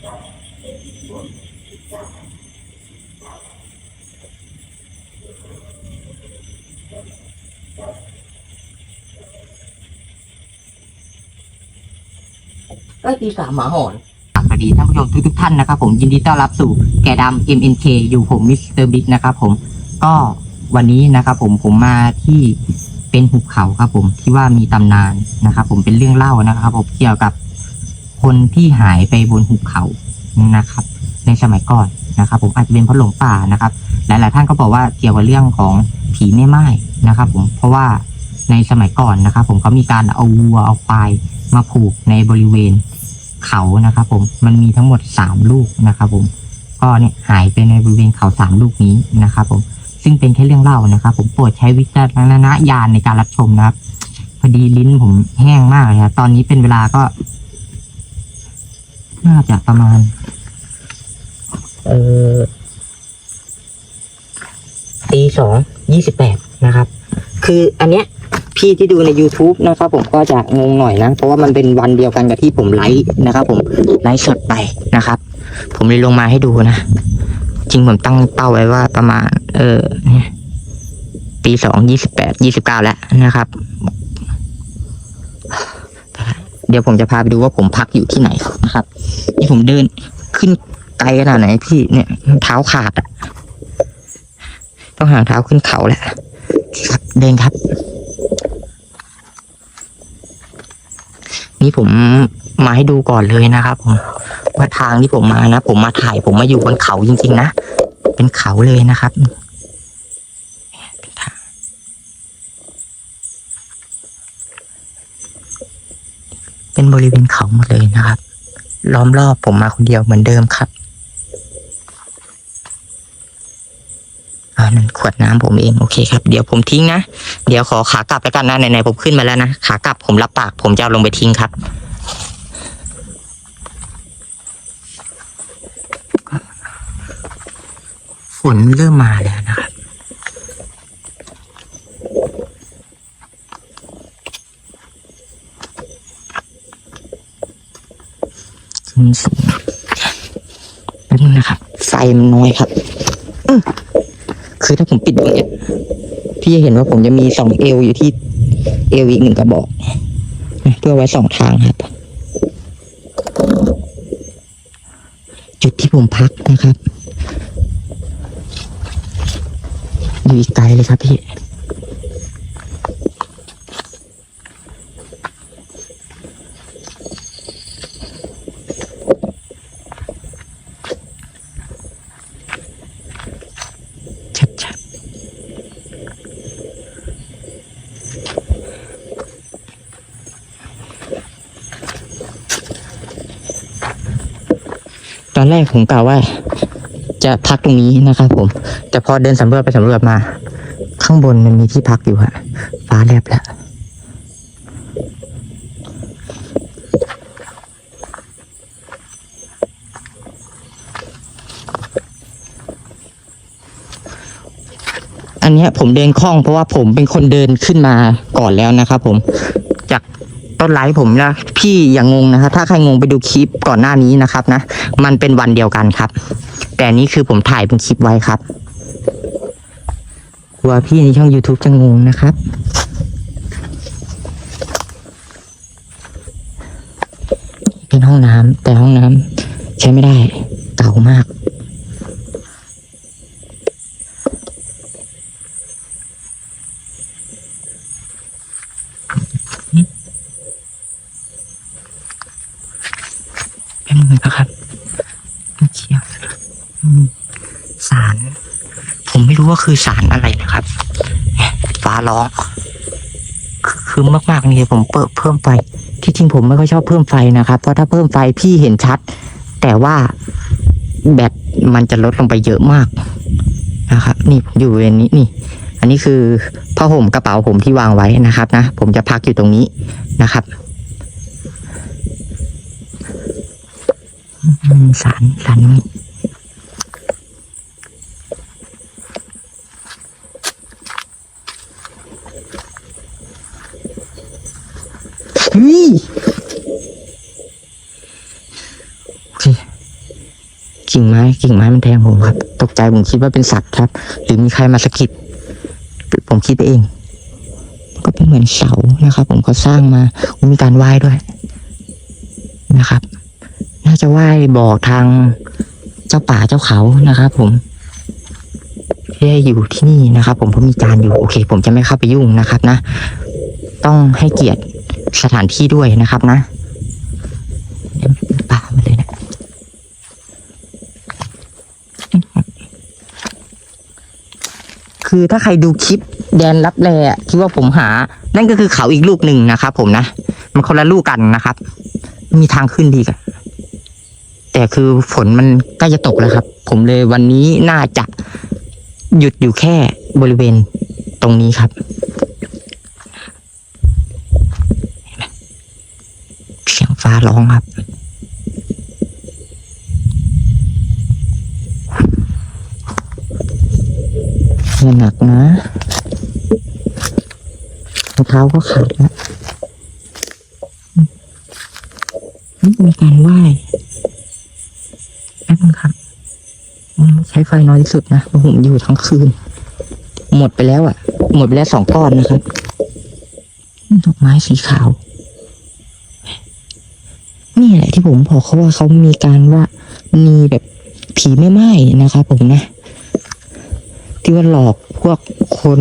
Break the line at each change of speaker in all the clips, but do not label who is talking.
เอ้ยตีสามหมาหอน สวัสดีท่านผู้ชมทุกทุกๆท่านนะครับผมยินดีต้อนรับสู่แกดำ MNK อยู่ผมมิสเตอร์บิ๊กนะครับผมก็วันนี้นะครับผมผมมาที่เป็นหุบเขาครับผมที่ว่ามีตำนานนะครับผมเป็นเรื่องเล่านะครับผมเกี่ยวกับ คนที่หายไปบนหุบเขานะครับ ในสมัยก่อนนะครับ ผมอาจจะเป็นเพราะหลงป่านะครับ หลาย ๆ ท่านก็บอกว่าเกี่ยวกับเรื่องของผีแม่ไม้นะครับ ผมเพราะว่าในสมัยก่อนนะครับ ผมเขามีการเอาวัวเอาควายมาผูกในบริเวณเขานะครับ ผมมันมีทั้งหมดสามลูกนะครับ ผมก็เนี่ยหายไปในบริเวณเขาสามลูกนี้นะครับ ผมซึ่งเป็นแค่เรื่องเล่านะครับ ผมโปรดใช้วิจารณญาณในการรับชมนะครับ พอดีลิ้นผมแห้งมากเลยครับตอนนี้เป็นเวลาก็ น่าจะประมาณ เออตีสองยี่สิบแปดนะครับ คืออันเนี้ยพี่ที่ดูใน YouTube นะครับผมก็จะงงหน่อยนะ เพราะว่ามันเป็นวันเดียวกันกับที่ผมไลฟ์นะครับผมไลฟ์สดไปนะครับ ผมเลยลงมาให้ดูนะ จริงผมตั้งเป้าไว้ว่าประมาณ เออเนี่ยตีสองยี่สิบแปดยี่สิบเก้าแล้วนะครับ เดี๋ยวผมจะพาไปดูว่าผมพักอยู่ที่ไหน นะครับ นี่ผมเดินขึ้นไกลขนาดไหนพี่เนี่ยเท้าขาดอะต้องหางเท้าขึ้นเขาแหละครับเดินครับ นี่ผมมาให้ดูก่อนเลยนะครับผมว่าทางที่ผมมานะผมมาถ่าย ผมมาอยู่บนเขาจริง ๆ นะเป็นเขาเลยนะครับเป็นทางเป็นบริเวณเขาหมดเลยนะครับ ล้อมรอบผมมาคนเดียวเหมือนเดิมครับอ่านั่นขวดน้ำผมเองโอเคครับ เดี๋ยวผมทิ้งนะ เดี๋ยวขอขากลับแล้วกันนะไหนๆผมขึ้นมาแล้วนะ ขากลับผมรับปาก ผมจะเอาลงไปทิ้งครับฝนเริ่มมาแล้วนะครับ ขึ้นสูงแป๊บนึงนะครับ ไฟมันน้อยครับอื้อคือถ้าผมปิดตรงเนี้ยพี่จะเห็นว่าผมจะมีสองเอวอยู่ที่เอวอีกหนึ่งกระบอกนะเพื่อไว้สองทางครับ จุดที่ผมพักนะครับ อยู่อีกไกลเลยครับพี่ แรกผมกล่าวว่า จะพักตรงนี้นะครับผม แต่พอเดินสำรวจไปสำรวจมา ข้างบนมันมีที่พักอยู่ฮะฟ้าแลบแล้วอันนี้ผมเดินคล่องเพราะว่าผมเป็นคนเดินขึ้นมาก่อนแล้วนะครับผม ต้นไลฟ์ผมนะพี่อย่างงงนะครับถ้าใครงงไปดูคลิปก่อนหน้านี้นะครับนะมันเป็นวันเดียวกันครับ แต่นี้คือผมถ่ายเป็นคลิปไว้ครับกลัว่าพี่ในช่อง YouTube จะงงนะครับเป็นห้องน้ำแต่ห้องน้ำใช้ไม่ได้เก่ามาก เป็นไงนะครับเชียวสาร ผมไม่รู้ว่าคือสารอะไรนะครับฟ้าร้องคือคือมากๆนี่ผมเปิดเพิ่มไฟ ที่จริงผมไม่ค่อยชอบเพิ่มไฟนะครับ เพราะถ้าเพิ่มไฟพี่เห็นชัด แต่ว่าแบตมันจะลดลงไปเยอะมากนะครับ นี่ผมอยู่เวรนี้นี่ อันนี้คือผ้าห่มกระเป๋าผมที่วางไว้นะครับนะ ผมจะพักอยู่ตรงนี้นะครับ สารสารนี้เฮ้ยโอเคกิ่งไม้กิ่งไม้มันแทงผมครับ ตกใจผมคิดว่าเป็นสัตว์ครับ หรือมีใครมาสะกิด ผมคิดเอง ก็เป็นเหมือนเสานะครับ ผมเขาสร้างมามีการไหว้ด้วยนะครับ น่าจะไหว้บอกทางเจ้าป่าเจ้าเขานะครับผมที่ได้อยู่ที่นี่นะครับ ผมเพราะมีการอยู่โอเค ผมจะไม่เข้าไปยุ่งนะครับนะ ต้องให้เกียรติสถานที่ด้วยนะครับนะป่ามาเลยนะคือถ้าใครดูคลิปแดนรับแลอะที่ว่าผมหา นั่นก็คือเขาอีกลูกหนึ่งนะครับผมนะ มันคนละลูกกันนะครับ มีทางขึ้นดีกัน แต่คือฝนมันใกล้จะตกแล้วครับ ผมเลยวันนี้น่าจะหยุดอยู่แค่บริเวณตรงนี้ครับเสียงฟ้าร้องครับอย่าหนักนะรองเท้าก็ขาดแล้วนี่มีการไหว้ ใช้ไฟน้อยที่สุดนะผมอยู่ทั้งคืน หมดไปแล้วอะ่ะ หมดไปแล้วสองก้อนนะครับดอกไม้สีขาว นี่แหละที่ผมบอกเขาว่าเขามีการว่ามีแบบผีไม่ไหม้นะครับผมนะ ที่ว่าหลอกพวกคน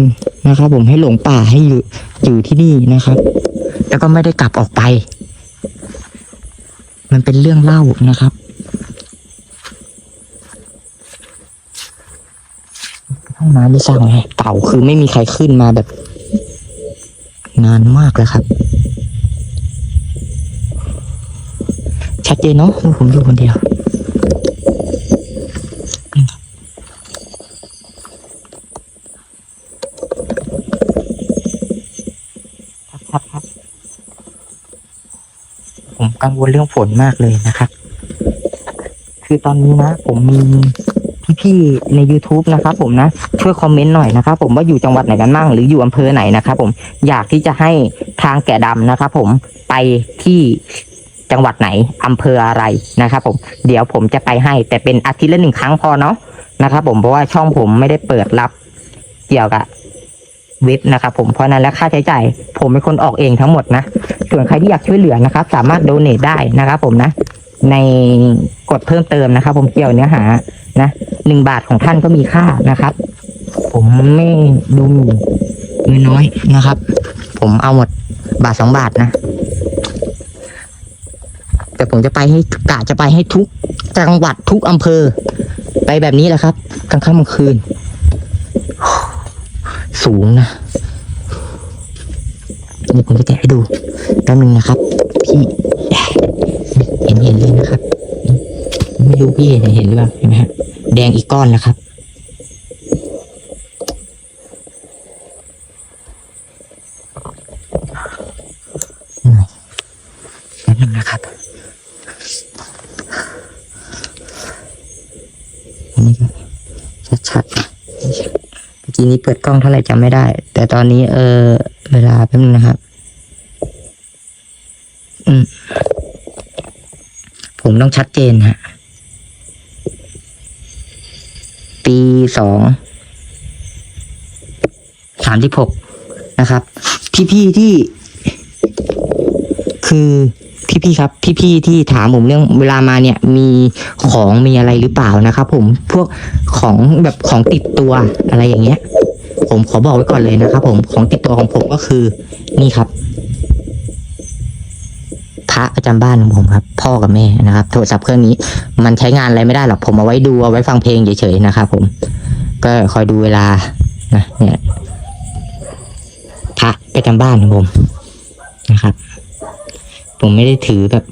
นะครับผมให้หลงป่าให้อยู่อยู่ที่นี่นะครับ แล้วก็ไม่ได้กลับออกไป มันเป็นเรื่องเล่านะครับ ห้องน้ำที่สร้างไงเก่าคือไม่มีใครขึ้นมาแบบ นานมากแล้วครับ ชัดเจนเนาะผมอยู่คนเดียวครับครับ ผมกังวลเรื่องฝนมากเลยนะครับ คือตอนนี้นะ ผมมีพี่ๆใน YouTube นะครับผมนะ ช่วยคอมเมนต์หน่อยนะครับผมว่าอยู่จังหวัดไหนกันบ้างหรืออยู่อำเภอไหนนะครับผมอยากที่จะให้ทางแกะดำนะครับผมไปที่จังหวัดไหนอำเภออะไรนะครับผมเดี๋ยวผมจะไปให้ แต่เป็นอาทิตย์ละหนึ่งครั้งพอเนาะนะครับผมเพราะว่าช่องผมไม่ได้เปิดรับเกี่ยวกับเว็บนะครับผมเพราะฉะนั้นแล้วค่าใช้จ่ายผมเป็นคนออกเองทั้งหมดนะส่วนใครที่อยากช่วยเหลือนะครับ สามารถโดเน a ได้นะครับผมนะ ในกดเพิ่มเติมนะครับ ผมเกี่ยวเนื้อหานะหนึ่งบาทของท่านก็มีค่านะครับ ผมไม่ดูหมิ่นเงินน้อยนะครับ ผมเอาหมดบาทสองบาทนะ แต่ผมจะไปให้กะจะไปให้ทุกจังหวัดทุกอำเภอ ไปแบบนี้แหละครับกลางค่ำกลางคืน สูงนะนี่ผมจะแกะให้ดูแป๊บนึงนะครับ พี่เห็นเห็นเลยนะครับ ไม่รู้พี่เห็นเห็นหรือเปล่าเห็นไหมฮะแดงอีกก้อนนะครับ แป๊บ นะครับอันนี้ก็ชัดๆนะไม่ชัดเมื่อกี้นี้เปิดกล้องเท่าไหร่จำไม่ได้ แต่ตอนนี้เออเวลาแป๊บนึงนะครับ อืมผมต้องชัดเจนฮะ ปีสอง สามสิบหกนะครับพี่ๆที่คือ พี่ๆครับ พี่ๆที่ถามผมเรื่องเวลามาเนี่ย มีของมีอะไรหรือเปล่านะครับผมพวกของแบบของติดตัวอะไรอย่างเงี้ย ผมขอบอกไว้ก่อนเลยนะครับผมของติดตัวของผมก็คือ นี่ครับพระประจำบ้านของผมครับ พ่อกับแม่นะครับ โทรศัพท์เครื่องนี้ มันใช้งานอะไรไม่ได้หรอกผมเอาไว้ดูเอาไว้ฟังเพลงเฉยๆนะครับผมก็คอยดูเวลานะเนี่ยพระประจำบ้านของผมนะครับ ผมไม่ได้ถือแบบ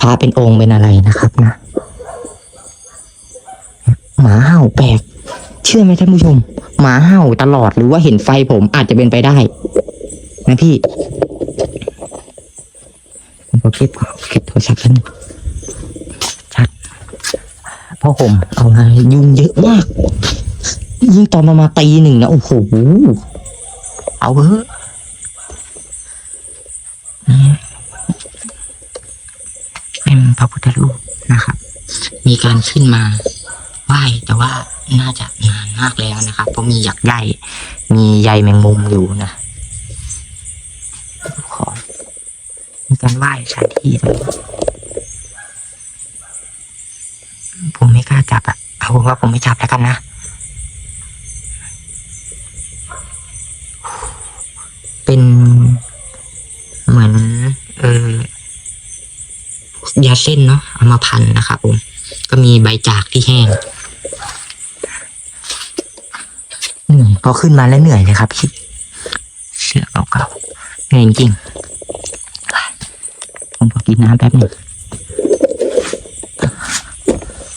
พระเป็นองค์เป็นอะไรนะครับนะ หมาเห่าแปลก เชื่อไหมท่านผู้ชม หมาเห่าตลอดหรือว่าเห็นไฟผมอาจจะเป็นไปได้ นะพี่ผมก็เก็บเก็บโทรศัพท์ท่านชัดเพราะผมเอามายุงเยอะมาก ยิ่งตอนประมาณตีหนึ่งนะโอ้โห เอาเถอะ พระพุทธรูปนะครับ มีการขึ้นมาไหว้แต่ว่าน่าจะนานมากแล้วนะครับเพราะมีหยักใยมีใยแมงมุมอยู่นะขอมีการไหว้สถานที่ตรงนี้ผมไม่กล้าจับอะเอาผมว่าผมไม่จับแล้วกันนะเป็นเหมือน เออ ยาเส้นเนาะเอามาพันนะครับผม ก็มีใบจากที่แห้งเหนื่อยพอขึ้นมาแล้วเหนื่อยเลยครับพี่เสือเก่าๆเหนื่อยจริงๆผมขอกินน้ำแป๊บหนึ่ง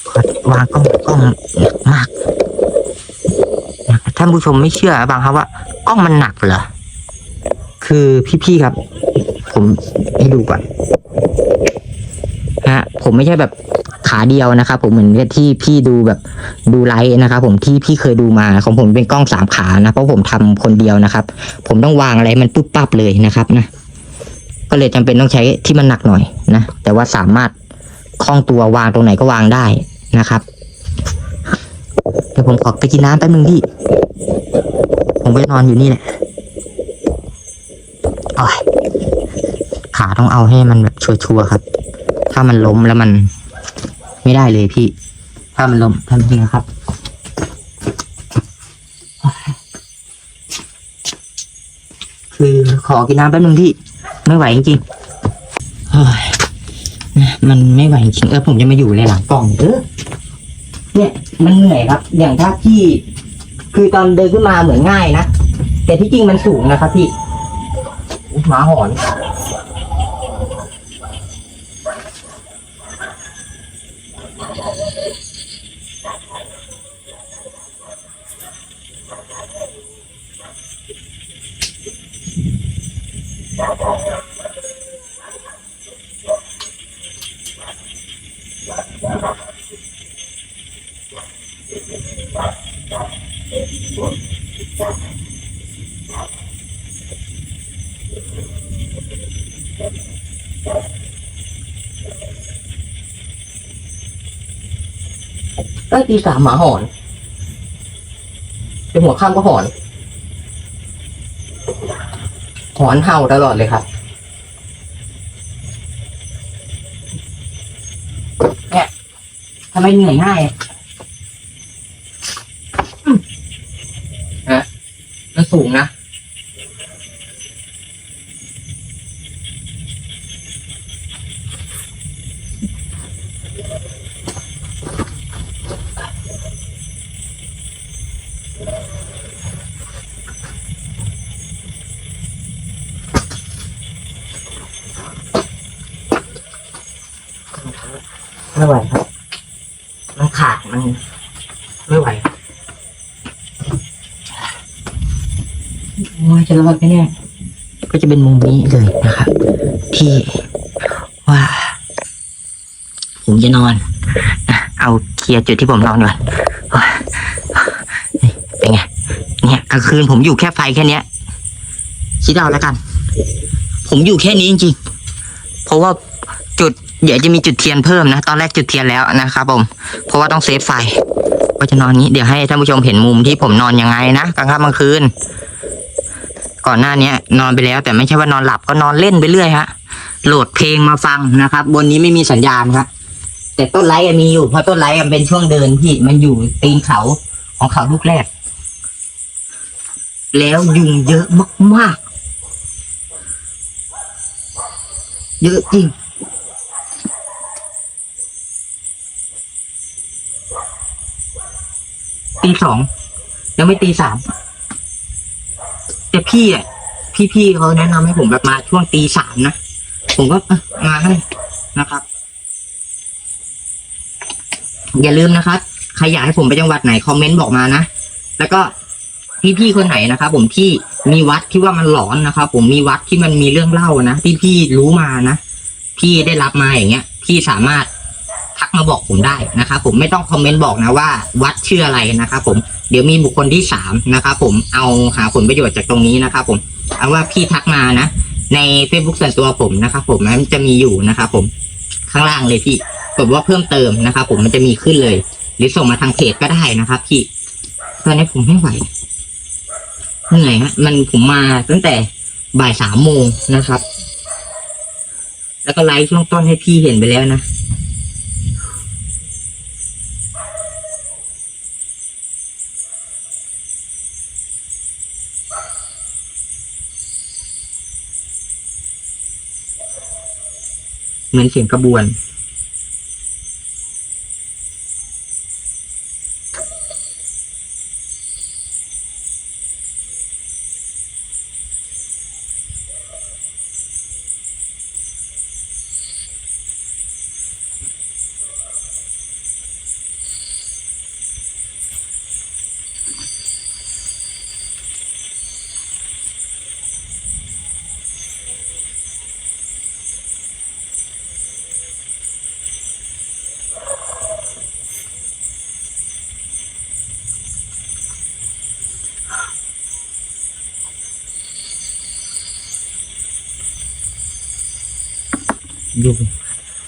ขอวางกล้องกล้องหนักมากหนักท่านผู้ชมไม่เชื่อบางครับว่ากล้องมันหนักเหรอคือพี่ๆครับ ผมให้ดูก่อนนะฮะ ผมไม่ใช่แบบขาเดียวนะครับ ผมเหมือนที่พี่ดูแบบดูไลฟ์นะครับ ผมที่พี่เคยดูมาของผมเป็นกล้องสามขานะเพราะผมทำคนเดียวนะครับ ผมต้องวางอะไรมันปุ๊บปั๊บเลยนะครับนะก็เลยจำเป็นต้องใช้ที่มันหนักหน่อยนะแต่ว่าสามารถคล่องตัววางตรงไหนก็วางได้นะครับเดี๋ยวผมขอไปกินน้ำแป๊บนึงพี่ผมก็จะนอนอยู่นี่แหละอ้ยขาต้องเอาให้มันแบบชัวร์ๆครับ ถ้ามันล้มแล้วมัน ไม่ได้เลยพี่ ถ้ามันล้มทำจริงนะครับคือขอกินน้ำแป๊บนึงพี่ไม่ไหวจริงๆเฮ้ยมันไม่ไหวจริงเออผมจะมาอยู่เลยหลังกล่องเออเนี่ย มันเหนื่อยครับ อย่างถ้าพี่ คือตอนเดินขึ้นมาเหมือนง่ายนะ แต่ที่จริงมันสูงนะครับพี่หมาหอน เอ้ยตีสามหมาหอนเป็นหัวข้ามก็หอน หอนเห่าตลอดเลยครับเนี่ยทำไมเหนื่อยง่ายอะอืมฮะมันสูงนะาดมันไม่ไหวโอ้ยจะรอดไหมเนี่ยก็จะเป็นมุมนี้เลยนะครับที่ว่า ผมจะนอนนะเอาเคลียร์จุดที่ผมนอนก่อนเป็นไงเนี่ยกลางคืนผมอยู่แค่ไฟแค่เนี้ยคิดเอาแล้วกัน ผมอยู่แค่นี้จริงๆเพราะว่าจุด เดี๋ยวจะมีจุดเทียนเพิ่มนะ ตอนแรกจุดเทียนแล้วนะครับผม เพราะว่าต้องเซฟไฟก็จะนอนนี้เดี๋ยวให้ท่านผู้ชมเห็นมุมที่ผมนอนยังไงนะกลางค่ำกลางคืน ก่อนหน้าเนี้ยนอนไปแล้ว แต่ไม่ใช่ว่านอนหลับก็นอนเล่นไปเรื่อยฮะ โหลดเพลงมาฟังนะครับ บนนี้ไม่มีสัญญาณครับ แต่ต้นไลท์มีอยู่เพราะต้นไลท์มันเป็นช่วงเดินที่มันอยู่ตีนเขาของเขาลูกแรก แล้วยุงเยอะมากๆ เยอะจริง ตีสองยังไม่ตีสามแต่พี่อะพี่ๆเขาแนะนำให้ผมแบบมาช่วงตีสามนะผมก็มาให้นะครับ อย่าลืมนะครับใครอยากให้ผมไปจังหวัดไหนคอมเมนต์บอกมานะแล้วก็พี่ๆคนไหนนะครับผมที่มีวัดที่ว่ามันหลอนนะครับผมมีวัดที่มันมีเรื่องเล่านะที่พี่รู้มานะพี่ได้รับมาอย่างเงี้ย พี่สามารถ ทักมาบอกผมได้นะครับผมไม่ต้องคอมเมนต์บอกนะว่าวัดชื่ออะไรนะครับผมเดี๋ยวมีบุคคลที่สามนะครับผมเอาหาผลประโยชน์จากตรงนี้นะครับผมเอาว่าพี่ทักมานะ ใน Facebook ส่วนตัวผมนะครับผมมันจะมีอยู่นะครับผมข้างล่างเลยพี่กดว่าเพิ่มเติมนะครับผมมันจะมีขึ้นเลย หรือส่งมาทางเพจก็ได้นะครับพี่ตอนนี้ผมไม่ไหวเหนื่อยฮะมันผมมาตั้งแต่บ่ายสามโมงนะครับ แล้วก็ไลฟ์ช่วงต้นให้พี่เห็นไปแล้วนะ เหมือนเสียงกระบวน ยุ่ง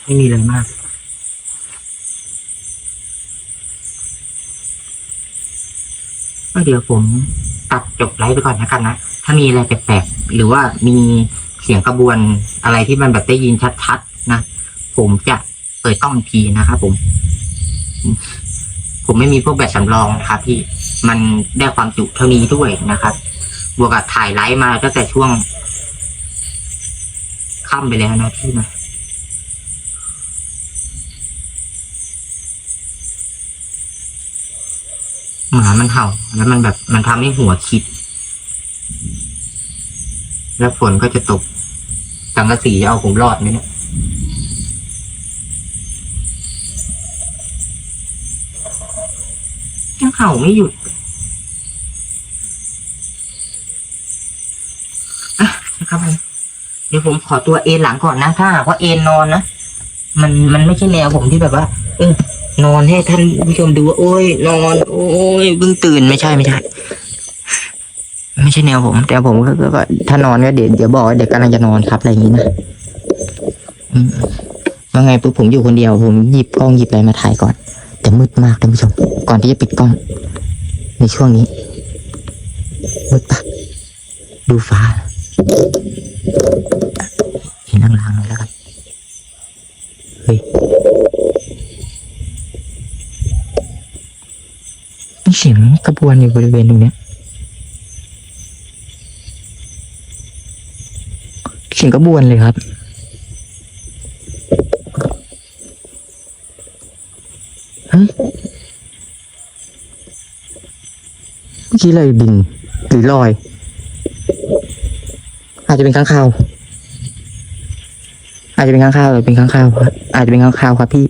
ไม่มีอะไรมาก ก็เดี๋ยวผมตัดจบไลฟ์ไปก่อนนะครับนะ ถ้ามีอะไรแปลกๆ หรือว่ามีเสียงกระบวนอะไรที่มันแบบได้ยินชัดๆนะ ผมจะเปิดกล้องทีนะครับผม ผมไม่มีพวกแบบสำรองนะครับพี่มันได้ความจุเท่านี้ด้วยนะครับ บวกกับถ่ายไลฟ์มาตั้งแต่ช่วงค่ำไปแล้วนะพี่นะ หมามันเห่า แล้วมันแบบมันทำให้หัวคิด แล้วฝนก็จะตกสังกะสีเอาผมรอดไหมเนี่ยยังเห่าไม่หยุดอะนะครับผมเดี๋ยวผมขอตัวเอนหลังก่อนนะถ้าหากว่าเอนนอนนะมันมันไม่ใช่แนวผมที่แบบว่า เออ นอนให้ท่านผู้ชมดูว่าโอ้ย นอน โอ้ยเพิ่งตื่นไม่ใช่ไม่ใช่ ไม่ใช่แนวผม แต่ผมก็ก็ถ้านอนก็เดี๋ยวเดี๋ยวบอกว่าเดี๋ยวกำลังจะนอนครับอะไรอย่างนี้นะอืมว่าไงปุ๊บผมอยู่คนเดียว ผมหยิบกล้องหยิบอะไรมาถ่ายก่อน แต่มืดมากท่านผู้ชม ก่อนที่จะปิดกล้อง ในช่วงนี้มืดปะดูฟ้าเห็นลางๆเลยแล้วกันเฮ้ย มีเสียงกระบวนอยู่บริเวณตรงนี้เสียงกระบวนเลยครับเฮ้ยเมื่อกี้เลยบินหรือลอย อาจจะเป็นข้างคาว อาจจะเป็นข้างคาวหรือเป็นข้างคาวครับอาจจะเป็นข้างคาวครับพี่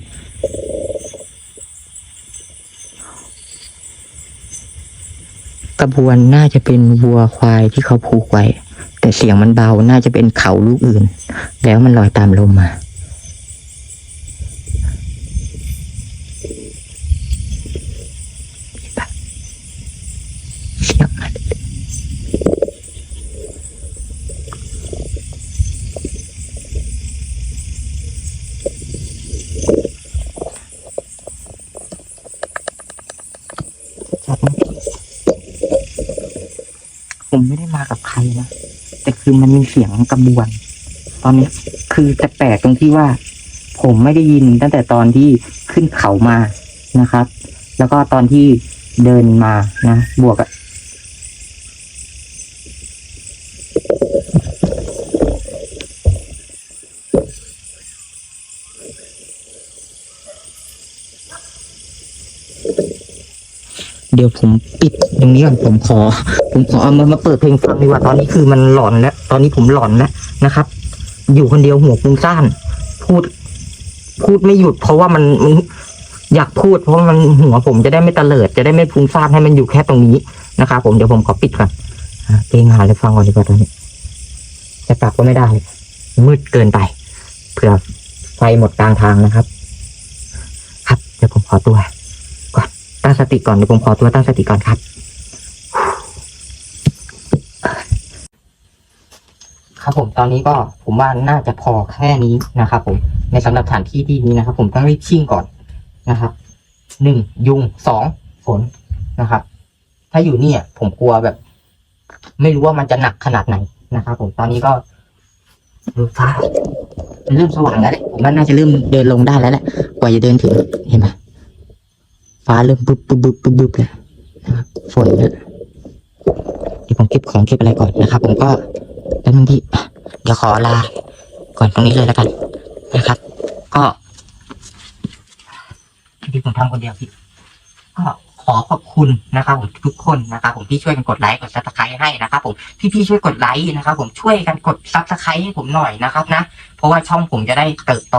กระบวนน่าจะเป็นวัวควายที่เขาผูกไว้ แต่เสียงมันเบาน่าจะเป็นเขาลูกอื่น แล้วมันลอยตามลมมา เสียงมัน มไม่ได้มากับใครนะแต่คือมันมีเสียงกระบวน ตอนนี้คือจะแปลกตรงที่ว่า ผมไม่ได้ยินตั้งแต่ตอนที่ขึ้นเขามานะครับ แล้วก็ตอนที่เดินมานะ บวกเดี๋ยวผมปิดตรงนี้ก่อนผมขอ ผมขอเอามามาเปิดเพลงฟังดีกว่าตอนนี้คือมันหลอนแล้ว ตอนนี้ผมหลอนแล้วนะครับ อยู่คนเดียวหัวฟุ้งซ่าน พูด พูดไม่หยุด เพราะว่ามันมันอยากพูด เพราะมันหัวผมจะได้ไม่ตะเลิด จะได้ไม่ฟุ้งซ่านให้มันอยู่แค่ตรงนี้นะครับผมเดี๋ยวผมขอปิดก่อนอะเพลงหาเลยฟังก่อนดีกว่าตอนนี้จะกลับก็ไม่ได้ มืดเกินไปเผื่อไฟหมดกลางทางนะครับ ครับเดี๋ยวผมขอตัวก่อนตั้งสติก่อนเดี๋ยวผมขอตัวตั้งสติก่อนครับ ครับผมตอนนี้ก็ผมว่าน่าจะพอแค่นี้นะครับผมในสำหรับสถานที่ที่นี้นะครับ ผมต้องรีบชิ่งก่อนนะครับหนึ่งยุงสองฝนนะครับ ถ้าอยู่นี่ผมกลัวแบบ ไม่รู้ว่ามันจะหนักขนาดไหนนะครับผมตอนนี้ก็เออฟ้าเริ่มสว่างแล้วแหละผมว่าน่าจะเริ่มเดินลงได้แล้วแหละกว่าจะเดินถึงเห็นไหมฟ้าเริ่มบึบบึบบึบบึบบึบเลยนะครับฝนเนี่ยเดี๋ยวผมเก็บของเก็บอะไรก่อนนะครับ ผมก็แล้วนึงที่ ดี๋ยวขอลา ก่อนตรงนี้เลยแล้วกันนะครับ ก็ที่ผมทำคนเดียวพี่ก็ขอขอบคุณนะครับผมทุกคนนะครับผมที่ช่วยกันกดไลค์กดซับสไครต์ให้นะครับผมพี่ๆช่วยกดไลค์นะครับผมช่วยกันกดซับสไครต์ให้ผมหน่อยนะครับนะ เพราะว่าช่องผมจะได้เติบโต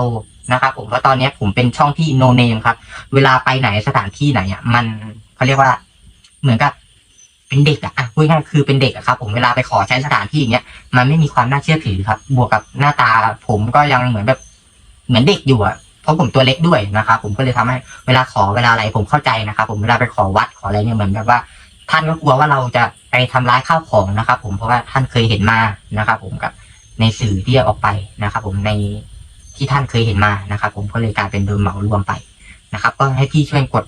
นะครับผมเพราะตอนนี้ผมเป็นช่องที่โนเนมครับ เวลาไปไหนสถานที่ไหนอะมันเขาเรียกว่าเหมือนกับ เป็นเด็กอะอะพูดง่ายๆคือเป็นเด็กอะครับ ผมเวลาไปขอใช้สถานที่อย่างเงี้ยมันไม่มีความน่าเชื่อถือครับ บวกกับหน้าตาผมก็ยังเหมือนแบบเหมือนเด็กอยู่อะเพราะผมตัวเล็กด้วยนะครับผมก็เลยทำให้เวลาขอเวลาอะไรผมเข้าใจนะครับ ผมเวลาไปขอวัดขออะไรเนี่ยเหมือนแบบว่า ท่านก็กลัวว่าเราจะไปทำร้ายข้าวของนะครับ ผมเพราะว่าท่านเคยเห็นมานะครับ ผมกับในสื่อที่ออกไปนะครับ ผมในที่ท่านเคยเห็นมานะครับ ผมก็เลยกลายเป็นโดนเหมารวมไปนะครับ ก็ให้พี่ช่วยกด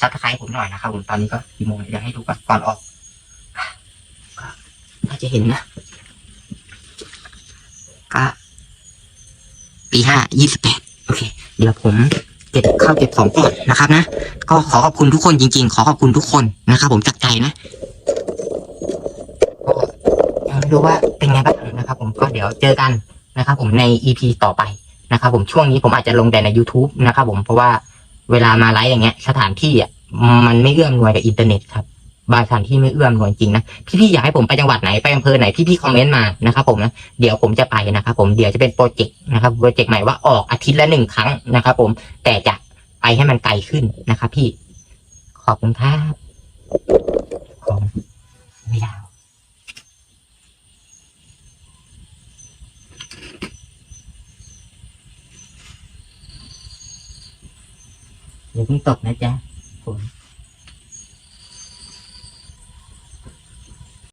ซับสไครต์ผมหน่อยนะครับ ผมตอนนี้ก็กี่โมงเดี๋ยวให้ดูก่อนก่อนออก น่าจะเห็นนะก็ปีห้ายี่สิบแปดโอเค เดี๋ยวผมเก็บข้าวเก็บของก่อนนะครับนะ ก็ขอขอบคุณทุกคนจริง ๆ ขอขอบคุณทุกคนนะครับผมจากใจนะก็ยังไม่รู้ว่าเป็นไงบ้างนะครับ ผมก็เดี๋ยวเจอกันนะครับ ผมใน EP ต่อไปนะครับ ผมช่วงนี้ผมอาจจะลงแต่ใน YouTube นะครับผมเพราะว่าเวลามาไลฟ์อย่างเงี้ย สถานที่อะมันไม่เอื้อมหน่วยกับอินเทอร์เน็ตครับ บางสถานที่ไม่เอื้อมหน่วยจริงนะพี่ๆอยากให้ผมไปจังหวัดไหนไปอำเภอไหนพี่ๆคอมเมนต์มานะครับผมนะเดี๋ยวผมจะไปนะครับผมเดี๋ยวจะเป็นโปรเจกต์นะครับโปรเจกต์ใหม่ว่าออกอาทิตย์ละหนึ่งครั้งนะครับผมแต่จะไปให้มันไกลขึ้นนะครับพี่ ขอบคุณครับของไม่ยาวอย่าเพิ่งตกนะจ๊ะ